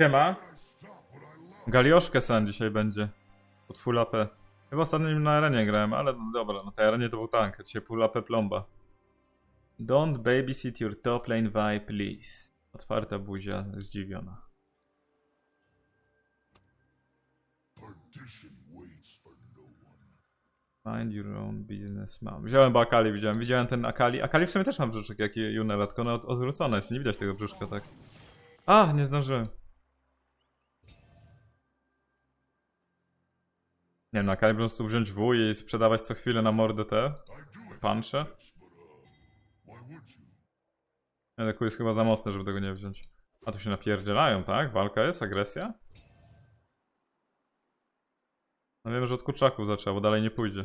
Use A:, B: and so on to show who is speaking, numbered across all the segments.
A: Siema. Galioszkę san dzisiaj będzie. Pod full AP. Chyba ostatnio nim na arenie grałem, ale no dobra, na tej arenie to był tank, dzisiaj full AP plomba. Don't babysit your top lane vibe, please. Otwarta buzia, zdziwiona. Mind your own business, mam. Wziąłem bo Akali, widziałem. Widziałem ten Akali. Akali w sumie też ma brzuszek, jak i Junela, tylko ono od- odwrócone jest. Nie widać tego brzuszka tak. A, nie zdążyłem. Nie wiem, na Akali po prostu wziąć W i sprzedawać co chwilę na mordę te puncze. Nie, tak jest chyba za mocne, żeby tego nie wziąć. A tu się napierdzielają, tak? Walka jest? Agresja? No wiem, że od kurczaków zaczęła, bo dalej nie pójdzie.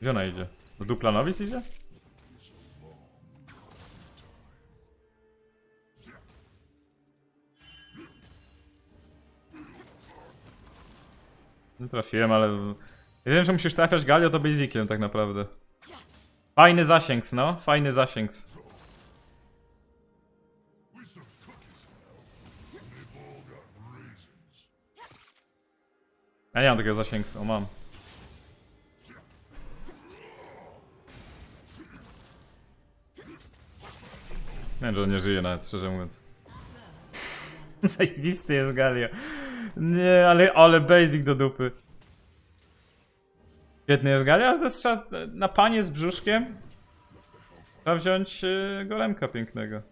A: Gdzie ona idzie? Do Duplanowic idzie? Trafiłem, ale... Jedyne, że musisz trafiać Galio, to basiciem tak naprawdę. Fajny zasięg, no. Fajny zasięg. Ja nie mam takiego zasięgu, o mam. Nie, że on nie żyje nawet, szczerze mówiąc. Zajebisty jest Galio. Nie, ale, ale basic do dupy. Świetny jest Galio, ale to jest trzeba na panie z brzuszkiem. Trzeba wziąć yy, golemka pięknego.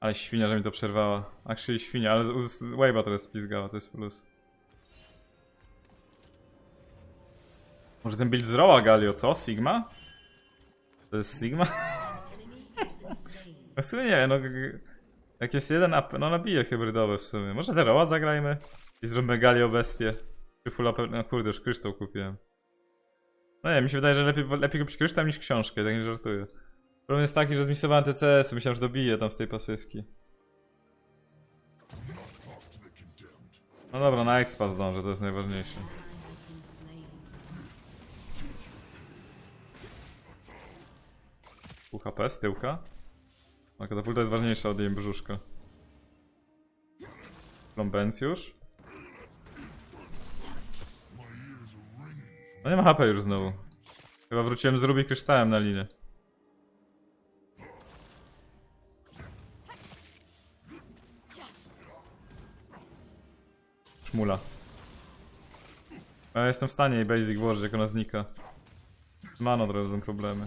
A: Ale świnia, że mi to przerwała. Actually świnia, ale Wave'a teraz spizgała, to jest plus. Może ten build z Roa Galio, co? Sigma? To jest Sigma? w sumie nie, no... Jak jest jeden up, no nabije hybrydowe w sumie. Może te Roa zagrajmy? I zróbmy Galio bestię. Czy full up, no kurde, już kryształ kupiłem. No nie, mi się wydaje, że lepiej, lepiej kupić kryształ niż książkę, tak nie żartuję. Problem jest taki, że zmisowałem TCS, myślałem, że dobiję tam z tej pasywki. No dobra, na expa zdążę, to jest najważniejsze. Pół HP z tyłka. A katapulta jest ważniejsza od jej brzuszka. Plombencjusz. No nie ma HP już znowu. Chyba wróciłem z Ruby kryształem na linię. Szmula. Ja jestem w stanie jej basic włożyć, jak ona znika. Z Mano teraz są problemy.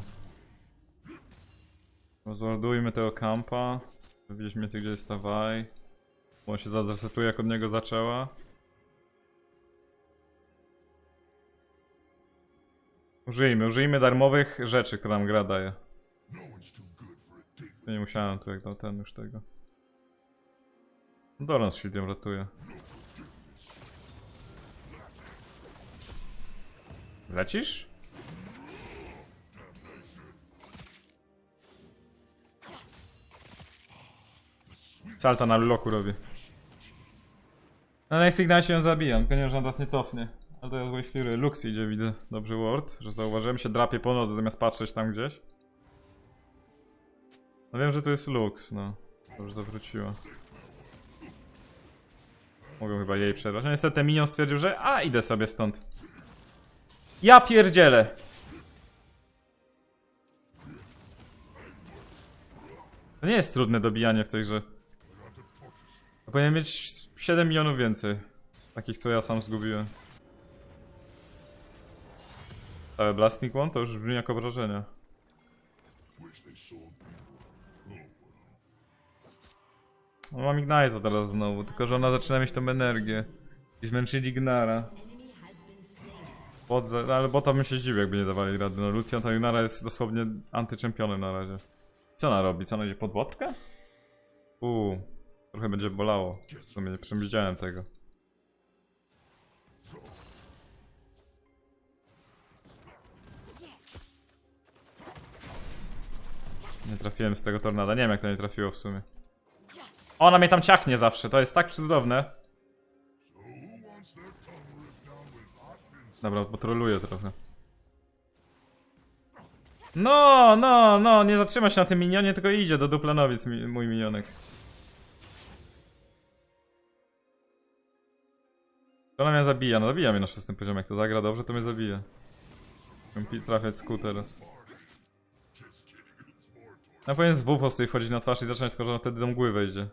A: Rozładujmy tego kampa. Więcej, gdzie jest ta Waj. Bo on się zadresetuje, jak od niego zaczęła. Użyjmy, użyjmy darmowych rzeczy, które nam gra daje. Nie musiałem tu jak dał ten już tego. Doran z shieldem ratuje. Lecisz? Salta na loku robi. Na Ignite ją zabijam, że on nas nie cofnie. Ale to złej chwili. Lux idzie, widzę. Dobrze ward, że zauważyłem się drapie po nocy zamiast patrzeć tam gdzieś. No wiem, że to jest Lux, no. Dobrze zawróciła. Mogę chyba jej przerwać. No niestety Minion stwierdził, że a, idę sobie stąd. Ja pierdzielę! To nie jest trudne dobijanie w tej grze. To powinien mieć 7 milionów więcej. Takich, co ja sam zgubiłem. Ale Blasting One to już brzmi jako wrażenie. No mam Ignite teraz znowu, tylko że ona zaczyna mieć tą energię. I zmęczyli Gnara. Bot za, no ale bota bym się zdziwił, jakby nie dawali rady. No Lucian to Ignara jest dosłownie antyczempionem na razie. Co ona robi? Co ona idzie pod botkę? Uuu, trochę będzie bolało. W sumie nie tego. Nie trafiłem z tego tornada. Nie wiem jak to nie trafiło w sumie. Ona mnie tam ciachnie zawsze, to jest tak cudowne. Dobra, bo troluję trochę. No, no, no, nie zatrzyma się na tym minionie, tylko idzie do duplanowic mój minionek. To mnie zabija, no zabija mnie na szóstym poziomie, jak to zagra dobrze, to mnie zabija. Muszę trafiać Q teraz. Ja powinien z W po prostu jej wchodzić na twarz i zacząć, tylko że wtedy do mgły wejdzie.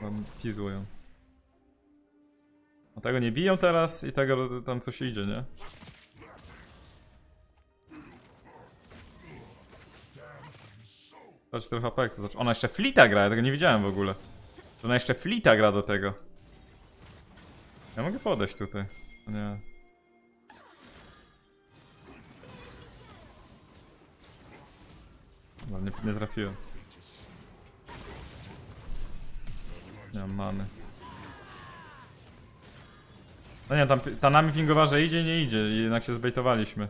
A: Tam pizłują. A tego nie biją teraz i tego tam coś idzie, nie? Patrz trochę HP, to zaczyna. Ona jeszcze flita gra, ja tego nie widziałem w ogóle. Że Ona jeszcze flita gra do tego. Ja mogę podejść tutaj. Nie. No, nie, nie trafiłem. Nie mam many. No nie, tam ta nami pingowała, że idzie, nie idzie jednak się zbejtowaliśmy.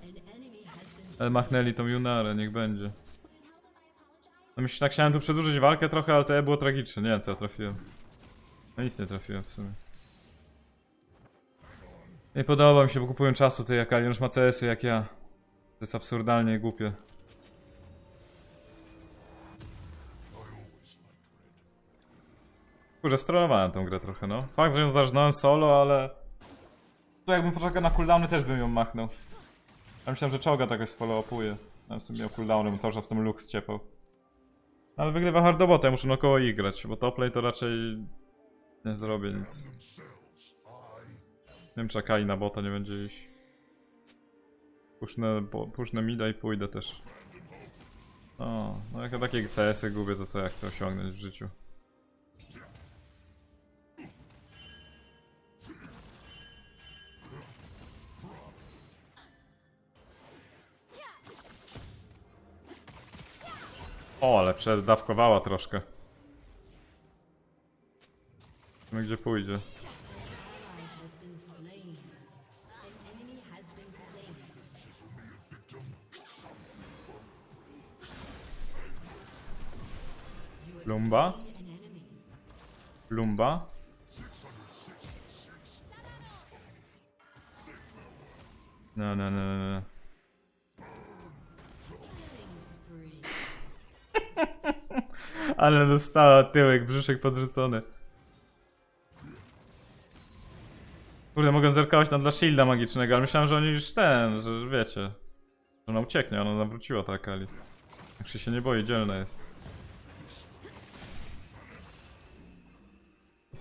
A: Ale machnęli tą Junarę, niech będzie. No myślę, tak chciałem tu przedłużyć walkę trochę, ale to E było tragiczne. Nie wiem co ja trafiłem. No nic nie trafiłem w sumie. Nie podoba mi się, bo kupuję czasu tej jak Alien już ma CS-y jak ja. To jest absurdalnie głupie. Kurde, strollowałem tą grę trochę, no. Fakt, że ją zarżnąłem solo, ale... Tu jakbym poczekał na cooldowny, też bym ją machnął. Ja myślałem, że czołga tak follow-upuje. Ja w sumie miał cooldowny, bo cały czas ten Lux ciepał. Ale wygrywa hardobota, ja muszę naokoło ich grać, bo toplay to raczej... Nie zrobię nic. Nie wiem, czy Akai na bota nie będzie iść. Pusznę, bo- mida i pójdę też. O, no jak ja takie CS-y gubię, to co ja chcę osiągnąć w życiu? O, ale przedawkowała troszkę. No gdzie pójdzie? Lumba? Lumba? No, no, no, no, Ale dostała tyłek, brzuszek podrzucony. Kurde, mogę zerkać tam dla shielda magicznego, ale myślałem, że oni już ten, że wiecie. Że ona ucieknie, ona nawróciła ta Akali. Jak się nie boi, dzielna jest.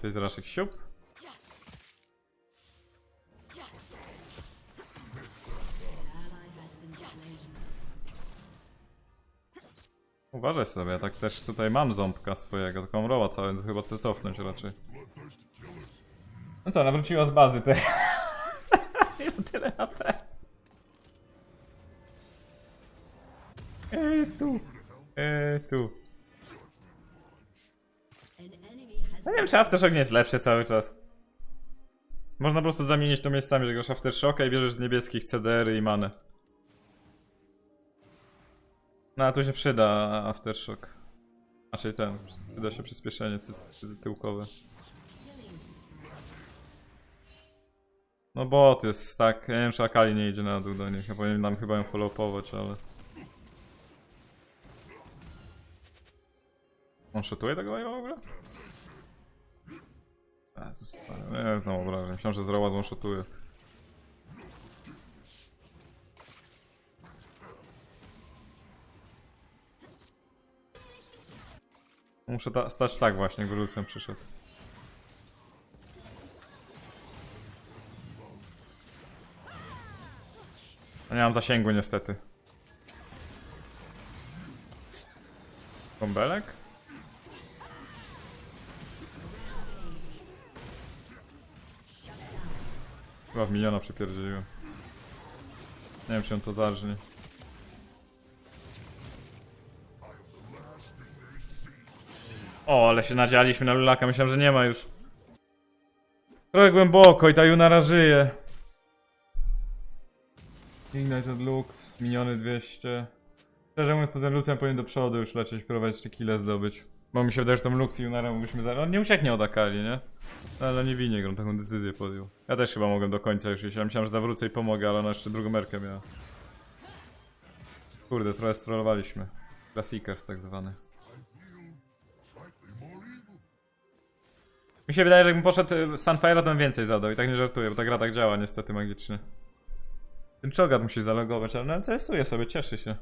A: To jest raszek siup. Uważaj sobie, ja tak też tutaj mam ząbka swojego, taką roła całą, chyba chcę cofnąć raczej. No co, nawróciła z bazy te. Ile tyle HP. Eee, tu. Eee, tu. No nie wiem, czy Aftershock nie jest lepszy cały czas. Można po prostu zamienić to miejscami, że grasz Aftershocka i bierzesz z niebieskich CDR-y i manę. No a tu się przyda Aftershock. Znaczy ten, przyda się przyspieszenie tyłkowe. No bot jest tak, ja nie wiem czy Akali nie idzie na dół do nich, ja powinienem chyba ją follow-upować, ale... On shotuje tego live'a w ogóle? Jezus, nie znam obrażeń, myślałem, że z Roła on shotuje. Muszę ta- stać tak właśnie, Lucjan przyszedł. Nie mam zasięgu niestety. Bąbelek? Chyba w miliona przypierdzieliłem. Nie wiem czy on to zarżnie. O, ale się nadzialiśmy na lulaka, myślałem, że nie ma już. Trochę głęboko i ta Junara żyje. Ignited Lux, miniony 200. Szczerze mówiąc, to ten Lucian powinien do przodu już lecieć, próbować jeszcze kile zdobyć. Bo mi się wydaje, że tą Lux i Junara mogliśmy za... On nie ucieknie od Akali, nie? No, ale nie winie, on taką decyzję podjął. Ja też chyba mogłem do końca już iść. Ja myślałem, że zawrócę i pomogę, ale ona jeszcze drugą merkę miała. Kurde, trochę strollowaliśmy. Classicers tak zwany. Mi się wydaje, że jakbym poszedł y, Sunfire'a, to bym więcej zadał. I tak nie żartuję, bo ta gra tak działa niestety magicznie. Ten czogat musi zalogować, ale no CS-uje sobie, cieszy się.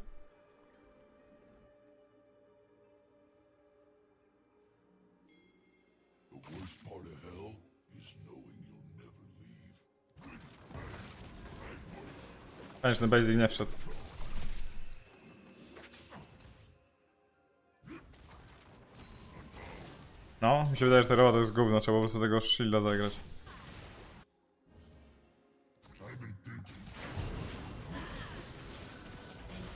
A: Że ten basic nie wszedł. No, mi się wydaje, że ta rola to jest gówno, trzeba po prostu tego shielda zagrać.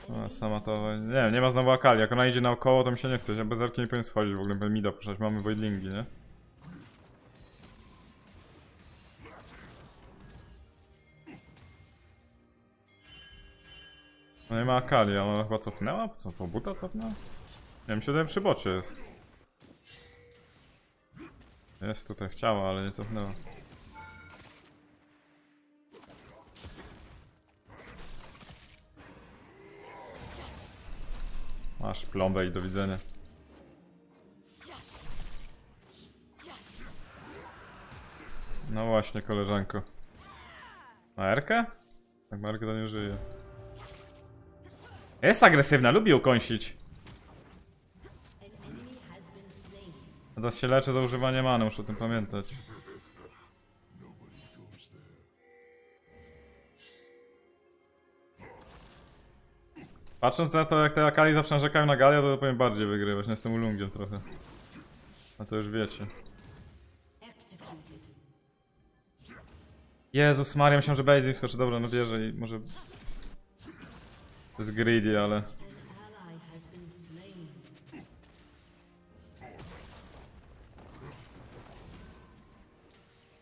A: No, sama to... Nie nie ma znowu Akali. Jak ona idzie naokoło, to mi się nie chce. Ja bez arki nie powinien schodzić w ogóle, bym mida puszczać. Mamy Voidlingi, nie? No nie ma Akali, a ona chyba cofnęła? Co, po buta cofnęła? Nie wiem, siedem przy bocie jest. Jest tutaj, chciała, ale nie cofnęła. Masz plombę i do widzenia. No właśnie, koleżanko. Ma Erkę? Tak, Markę to nie żyje. Jest agresywna, lubi ukąsić. Teraz się leczę za używanie many, muszę o tym pamiętać. Patrząc na to, jak te Akali zawsze narzekają na Galia, to powinien bardziej wygrywać. No jestem ulungiem trochę. A to już wiecie. Jezus Maria, myślałem, że Basic skoczy. Dobra, no bierze i może... To jest greedy, ale...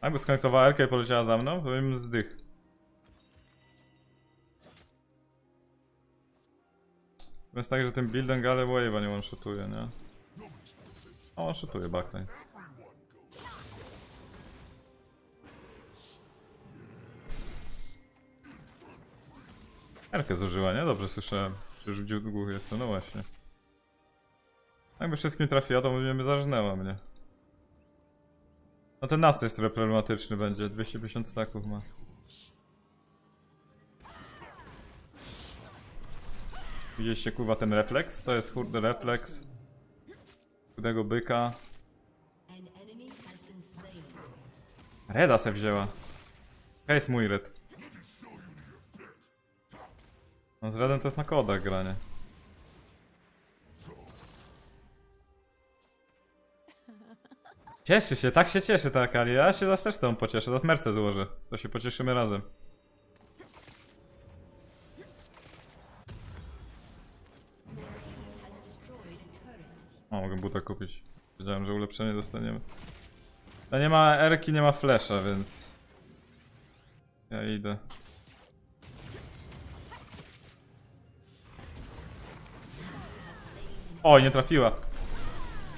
A: Jakby skonektowała Elkę i poleciała za mną, to bym zdych. To jest tak, że tym buildem Gale Wave'a nie one-shotuje, nie? A one-shotuje backline. Elkę zużyła, nie? Dobrze słyszałem. Już w długo jest to, no właśnie. Jakby wszystkim trafiła, to mówimy, zarżnęła mnie. No ten nas jest trochę problematyczny będzie, 250 staków ma. Widzieliście kurwa ten refleks? To jest kurde refleks. Chudego byka. Reda se wzięła. Jaka jest mój red? No z redem to jest na kodach granie. Cieszy się, tak się cieszy ta Akali. Ja się zaraz też z tą pocieszę, zaraz merce złożę. To się pocieszymy razem. O, mogę buta kupić. Wiedziałem, że ulepszenie dostaniemy. No nie ma Erki, nie ma flesza, więc... Ja idę. Oj, nie trafiła.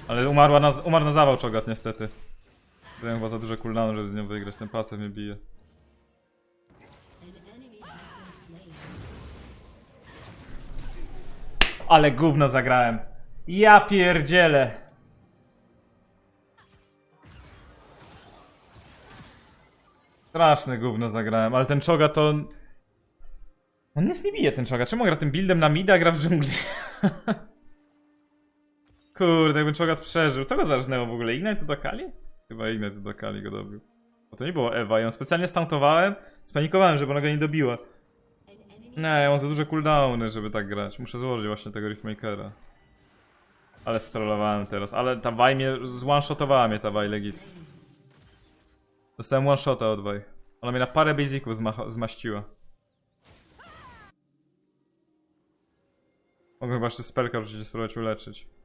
A: Ale umarła na, umarł na zawał czogat niestety. Byłem chyba za duże cooldowny, żeby z nią wygrać. Ten pasyw mnie bije. Ale gówno zagrałem. Ja pierdzielę. Straszne gówno zagrałem, ale ten czoga to... On nic nie bije ten czoga. Czemu gra tym buildem na mida, gra w dżungli? Kurde, jakbym Czogas przeżył. Co go zarżnęło w ogóle? Ignite do Kali? Chyba Ignite do Kali go dobił. Bo to nie było Ewa, ją specjalnie stauntowałem, spanikowałem, żeby ona go nie dobiła. Nie, ja mam za duże cooldowny, żeby tak grać. Muszę złożyć właśnie tego Riftmakera. Ale strollowałem teraz, ale ta Vaj mnie, zone-shotowała mnie ta Vaj legit. Dostałem one-shota od Vaj. Ona mnie na parę basiców zma zmaściła. Mogę chyba jeszcze spelka wrzucić i spróbować uleczyć.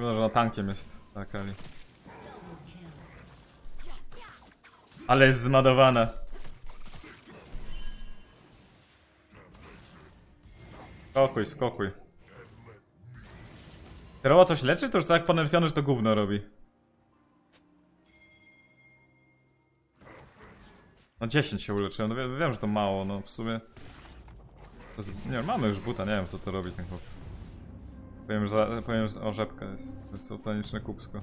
A: Chyba, że na tankiem jest ta Kali. Ale jest zmadowana. Skokuj, skokuj. Teroła coś leczy? To już tak ponerfione, że to gówno robi. No 10 się uleczyłem, no wiem, wiem, że to mało, no w sumie... To jest, nie mamy już buta, nie wiem co to robi ten chłop. Powiem, że, powiem że o rzepka jest. To jest oceaniczne kupsko.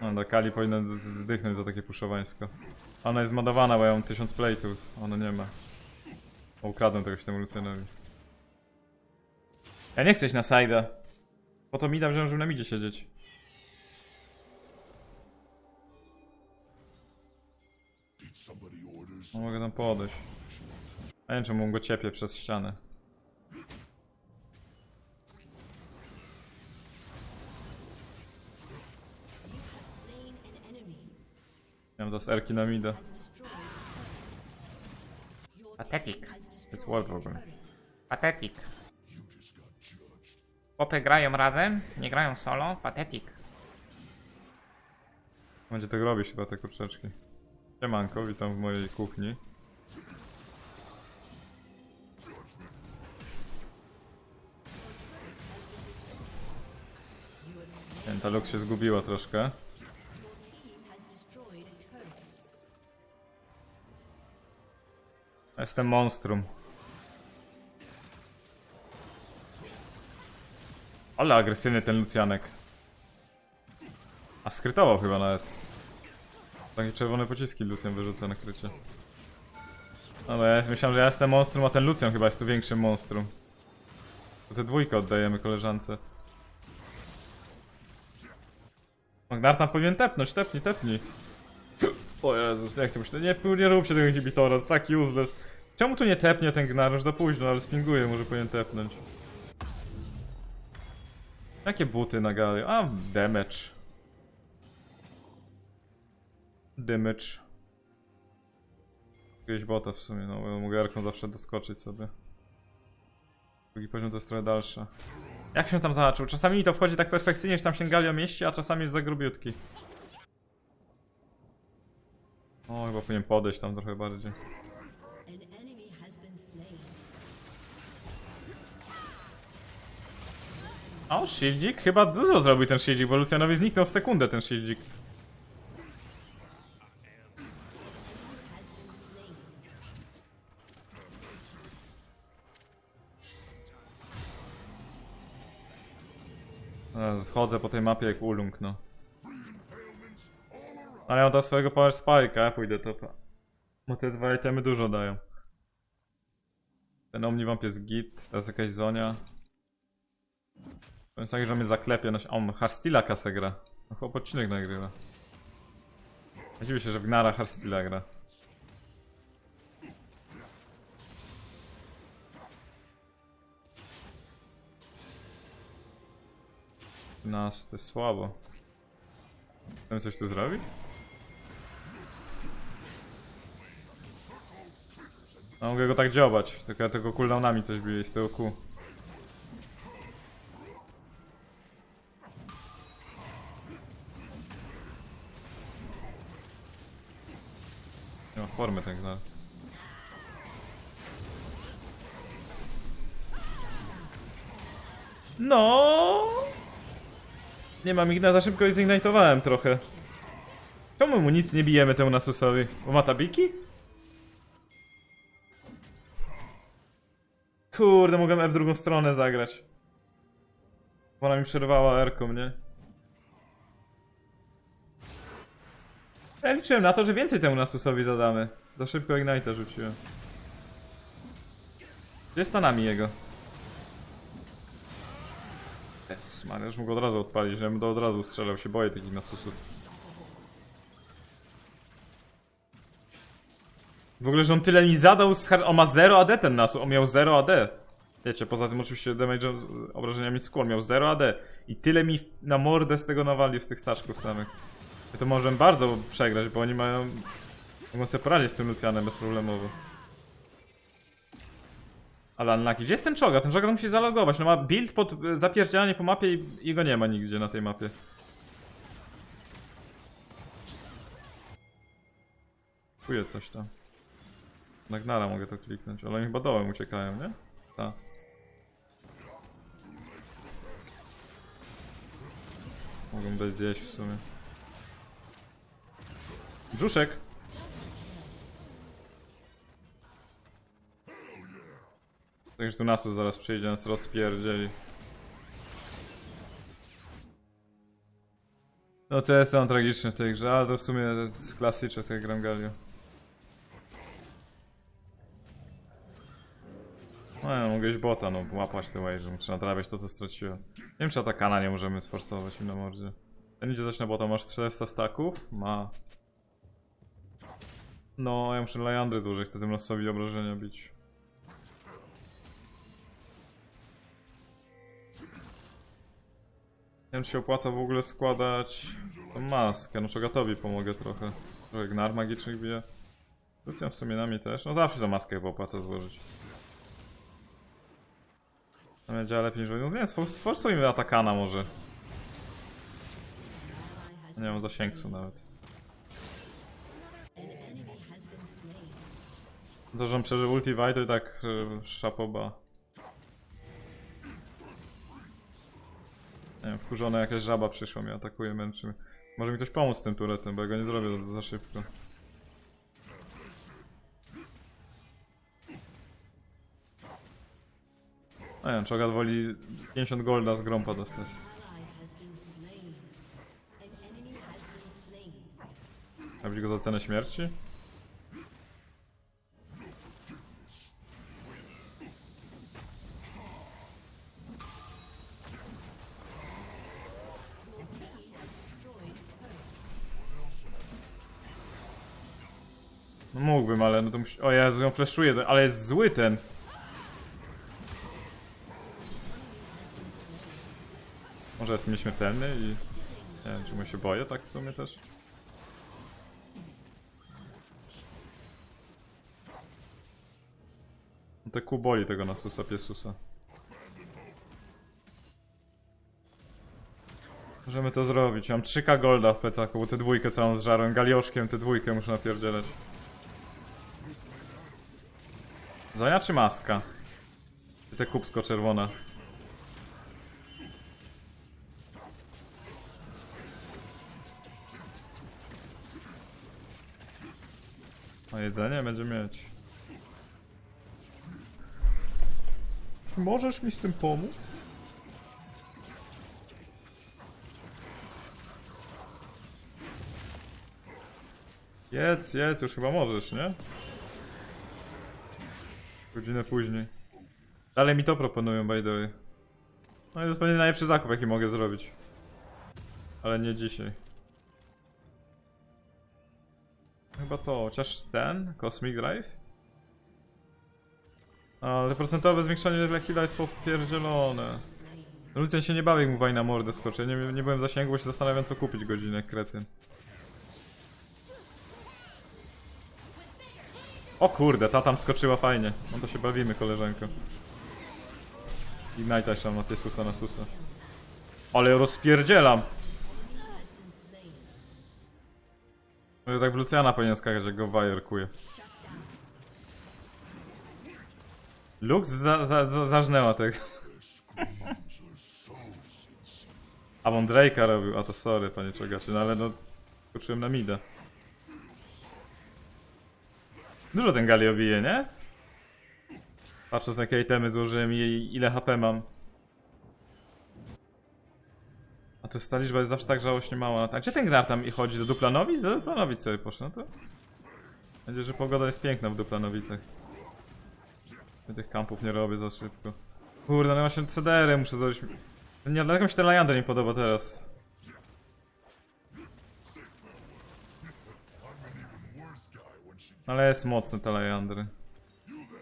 A: No, do Kali powinna zdychnąć za takie puszowańsko. Ona jest modowana, bo ja mam 1000 plate'ów. Ona nie ma. O, ukradłem tego się temu Lucianowi. Ja nie chcę iść na side'a. Po to mi dam, żeby na midzie siedzieć. No, mogę tam podejść. A nie czemu go ciepię przez ścianę. mam teraz erki na mida.
B: Has
A: To jest ward w ogóle.
C: Patetik. Chłopy grają razem, nie grają solo. Patetik.
A: Będzie tego robić chyba te kurczeczki. Siemanko, witam w mojej kuchni. Ta Lux się zgubiła troszkę. Jestem monstrum. Ale agresywny ten Lucjanek. A skrytował chyba nawet. Takie czerwone pociski Lucjan wyrzuca na krycie. No bo ja myślałem, że ja jestem monstrum, a ten Lucjan chyba jest tu większym monstrum. To tę dwójkę oddajemy koleżance. Magnar tam powinien tepnąć, tepnij, tepnij. O Jezus, nie chcę myśleć, nie, nie rób się tego inhibitora, to jest taki useless. Czemu tu nie tepnie ten Gnar? Już za późno, ale spinguje, może powinien tepnąć. Jakie buty na gali? A, damage. Damage. Jakiegoś bota w sumie, no bo mogę Arką zawsze doskoczyć sobie. Drugi poziom to jest trochę dalsze. Jak się tam zahaczył? Czasami mi to wchodzi tak perfekcyjnie, że tam się Galio mieści, a czasami jest za grubiutki. O, chyba powinien podejść tam trochę bardziej. O, shieldzik? Chyba dużo zrobił ten shieldzik, bo Lucianowi zniknął w sekundę ten shieldzik. Schodzę po tej mapie jak ulung, no. Ale ja teraz swojego power spike'a, pójdę topa. Bo te dwa itemy dużo dają. Ten Omnivamp jest git, teraz jakaś zonia. Jest tak, że mnie zaklepie, no on Hardstila kasę gra. No chłop odcinek nagrywa. Dziwię się, że w Gnara Hardstila gra. Nas, to jest słabo. Chcemy coś tu zrobić? No, mogę go tak dziobać, tylko ja tego cooldownami coś biję z tyłu kół. Nie ma formy tak. No. Nie mam Igna za szybko zignitowałem trochę. Czemu mu nic nie bijemy temu Nasusowi? Ma tabiki? Kurde, mogłem F w drugą stronę zagrać. Ona mi przerwała R-ką, nie? Ja liczyłem na to, że więcej temu Nasusowi zadamy. Za szybko Ignite'a rzuciłem. Gdzie jest Tanami jego? Jezus Maria, już mógł od razu odpalić, żebym do od razu strzelał, się boję takich Nasusów. W ogóle, że on tyle mi zadał, z on ma 0 AD ten Nasus, on miał 0 AD. Wiecie, poza tym oczywiście damage obrażeniami skór, miał 0 AD. I tyle mi na mordę z tego nawalił, z tych staczków samych. To możemy bardzo przegrać, bo oni mają... Mogą sobie poradzić z tym Lucianem bezproblemowo. Ale Alnaki, gdzie jest ten czoga? Ten czoga to musi zalogować. No ma build pod zapierdzielanie po mapie i, go nie ma nigdzie na tej mapie. Czuję coś tam. Nagnara mogę to kliknąć, ale oni chyba dołem uciekają, nie? Tak. Mogą być gdzieś w sumie. Brzuszek! Także tu Nasus zaraz przyjdzie, nas rozpierdzieli. No co jest tam tragiczne w tej grze, ale to w sumie jest klasyczne jak gram Galio. No ja mogę iść bota, no łapać te wave, muszę nadrabiać to co straciłem. Nie wiem czy atakana nie możemy sforsować im na mordzie. Ten idzie zaś na bota, masz 400 staków? Ma. No, ja muszę Leandry złożyć, chcę tym losowi obrażenia bić. Nie wiem czy się opłaca w ogóle składać tą maskę, no Czogatowi pomogę trochę. Trochę gnar magicznych bije. Lucian w sumie nami też, no zawsze tą maskę chyba opłaca złożyć. No będzie lepiej niż... No nie, sfor- sforsujmy atakana może. Nie mam zasięgsu nawet. To, że on przeżył ulti Vital, tak yy, szapoba. Nie wiem, wkurzona jakaś żaba przyszła mnie atakuje, męczy mnie. Może mi ktoś pomóc z tym turetem, bo ja go nie zrobię za, szybko. Nie, Czogat woli 50 golda z grompa dostać. Robić go za cenę śmierci? No to musi... O Jezu, ją fleszuje, ale jest zły ten. Może jest nieśmiertelny i... Nie wiem, czy mu się boję tak w sumie też. No te kuboli tego Nasusa Piesusa. Możemy to zrobić. Mam 3k golda w plecaku, bo tę dwójkę całą zżarłem. Galioszkiem tę dwójkę muszę napierdzielać. Zonia czy maska? Czy te kubsko czerwona? A jedzenie będzie mieć. Możesz mi z tym pomóc? Jedz, jedz, już chyba możesz, nie? Godzinę później. Dalej mi to proponują, by the way. No i to jest pewnie najlepszy zakup, jaki mogę zrobić. Ale nie dzisiaj. Chyba to, chociaż ten, Cosmic Drive? Ale procentowe zwiększanie dla heal'a jest popierdzielone. Lucian się nie bawi, jak mu waj na mordę skoczy. Nie, nie byłem w zasięgu, bo się zastanawiam co kupić godzinę, kretyn. O kurde, ta tam skoczyła fajnie. No to się bawimy, koleżanko. Ignite tam na Jezusa na susa. Ale rozpierdzielam! Może tak w Luciana powinien skakać, jak go wajerkuje. Lux za, za, za, zażnęła tego. A on Drake'a robił, a to sorry panie Czegaszy, no ale no... Skoczyłem na mida. Dużo ten Galio bije, nie? Patrząc jakie itemy złożyłem i ile HP mam. A to ta liczba jest zawsze tak żałośnie mała. A gdzie ten Gnar tam i chodzi? Do Duplanowic? Do Duplanowic sobie poszedł, no to... Będzie, że pogoda jest piękna w Duplanowicach. Ja tych kampów nie robię za szybko. Kurde, no właśnie CDR muszę zrobić. Nie, dlatego mi się ten Leander nie podoba teraz. Ale jest mocny te Leandry.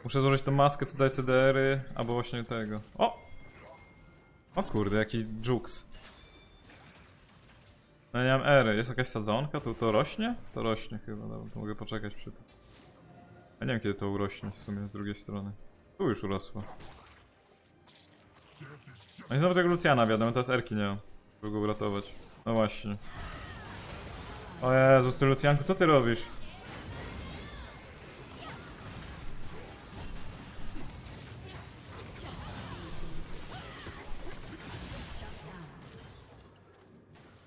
A: Muszę złożyć tą maskę, co daje CDR-y, albo właśnie tego. O! O kurde, jaki Jux. No nie mam ery. Jest jakaś sadzonka? To, to rośnie? To rośnie chyba, dobra, to mogę poczekać przy tym. Ja nie wiem kiedy to urośnie w sumie z drugiej strony. Tu już urosło. No i znowu tego Luciana wiadomo, teraz Erki nie mam. Żeby go uratować. No właśnie. O Jezus, ty Lucjanku, co ty robisz?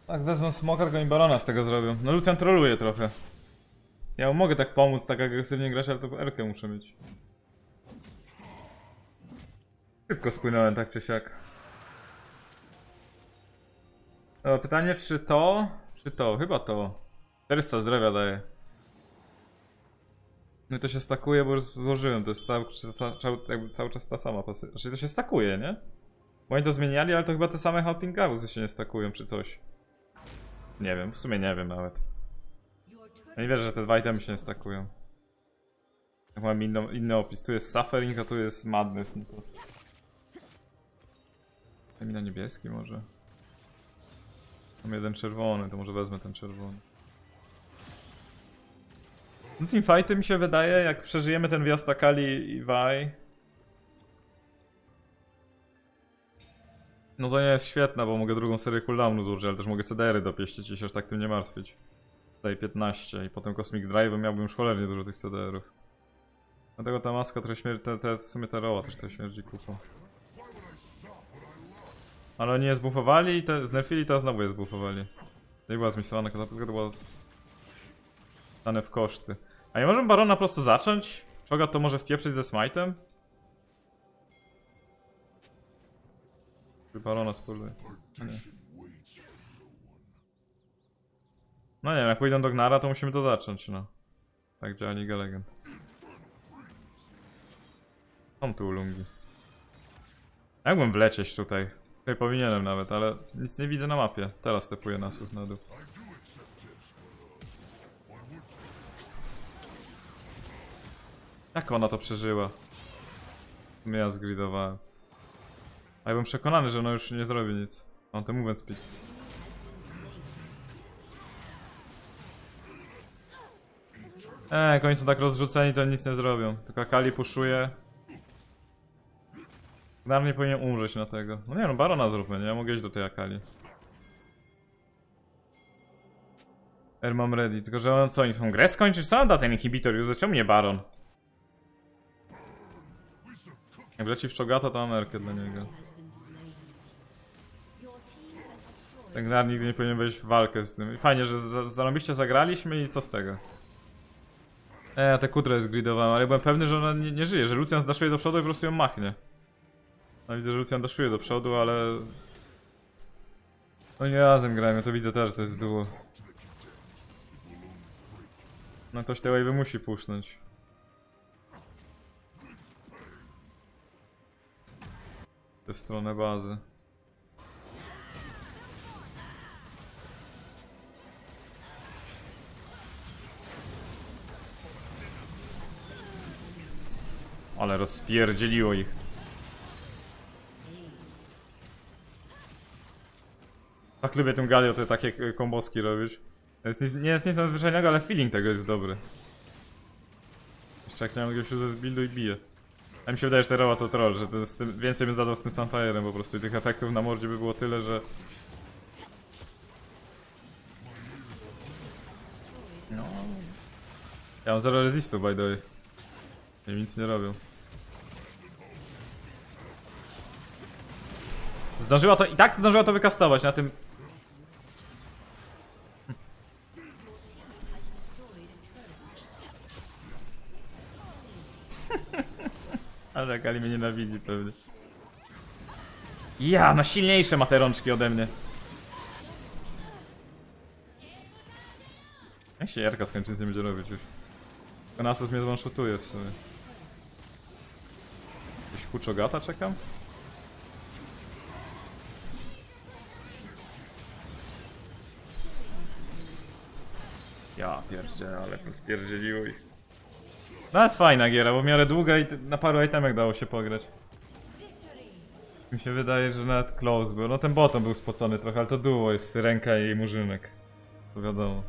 A: Tak, wezmą smoka, tylko i barona z tego zrobią. No Lucian troluje trochę. Ja mu mogę tak pomóc, tak agresywnie grać, ale to Erkę muszę mieć. Szybko spłynąłem tak czy siak. E, pytanie, czy to, czy to? Chyba to. 400 zdrowia daje. No i to się stakuje, bo już złożyłem, to jest cały, ca- cały, jakby cały czas ta sama posycja. Znaczy to się stakuje, nie? Bo oni to zmieniali, ale to chyba te same Hunting Gauzy się nie stakują, czy coś. Nie wiem, w sumie nie wiem nawet. Ja nie wierzę, że te dwa itemy się nie stakują. Jak mam inną, inny opis. Tu jest Suffering, a tu jest Madness. No to... Na niebieski może? Mam jeden czerwony, to może wezmę ten czerwony. No teamfighty mi się wydaje, jak przeżyjemy ten wjazd Akali i Vi. No to nie jest świetna, bo mogę drugą serię cooldownu złożyć, ale też mogę CDR-y dopieścić i się aż tak tym nie martwić. Tutaj 15 i potem Cosmic Drive miałbym już cholernie dużo tych CDR-ów. Dlatego ta maska trochę śmierdzi, te, te, w sumie ta roła też trochę śmierdzi kupą. Ale oni je zbufowali i te znerfili, to znowu je zbufowali. To nie była zmisowana katapulta, to była z- dane w koszty. A nie możemy Barona po prostu zacząć? Czoga to może wpieprzyć ze smite'em? Barona spoluje? No nie. Nie jak pójdą do Gnara, to musimy to zacząć, no. Tak działa Liga Legend. Są tu ulungi. Jakbym wlecieć tutaj? Tutaj powinienem nawet, ale nic nie widzę na mapie. Teraz stepuję Nasus na dół. Jak ona to przeżyła? Ja zgridowałem. A ja bym przekonany, że ona już nie zrobi nic. Mam ten movement speed. Eee, jak oni są tak rozrzuceni, to nic nie zrobią. Tylko Akali puszuje. Gnar nie powinien umrzeć na tego. No nie no, Barona zróbmy, nie? Ja mogę iść do tej Akali. Er mam ready, tylko że on co, oni są grę skończyć? Co da ten inhibitor już? Czemu nie Baron? Jak wleci w Czogata, to mam dla niego. Ten Gnar nigdy nie powinien wejść w walkę z tym. Fajnie, że za- zarąbiście zagraliśmy i co z tego? E, ja tę kudrę zgridowałem, ale byłem pewny, że ona nie, nie żyje, że Lucian zdaszuje do przodu i po prostu ją machnie. No widzę, że Lucian daszuje do przodu, ale... No nie razem grajmy, to widzę też, to jest duo. No ktoś te wave'y musi pusznąć. W stronę bazy. Ale rozpierdzieliło ich. Tak lubię tym Galio, te takie komboski robić. To jest nie jest nic nadzwyczajnego, ale feeling tego jest dobry. Jeszcze jak nie mam jakiegoś z i bije. A mi się wydaje, że to troll, że to jest, więcej bym zadał z tym Sunfire'em po prostu i tych efektów na mordzie by było tyle, że... No... Ja mam zero resistu by the way. I nic nie robią. Zdążyła to, i tak zdążyła to wykastować na tym... Ale Kali mnie nienawidzi pewnie. Ja, no silniejsze ma te rączki ode mnie. Jak się Jarka skończy, nic nie będzie robić już. Tylko Nasus mnie zwanshotuje w sumie. Jakieś kuczogata czekam? Ja pierdzie, ale spierdzieliło ich. Nawet fajna giera, bo w miarę długa i na paru itemek dało się pograć. Mi się wydaje, że nawet close był. No ten bottom był spocony trochę, ale to duo jest ręka i murzynek. To wiadomo.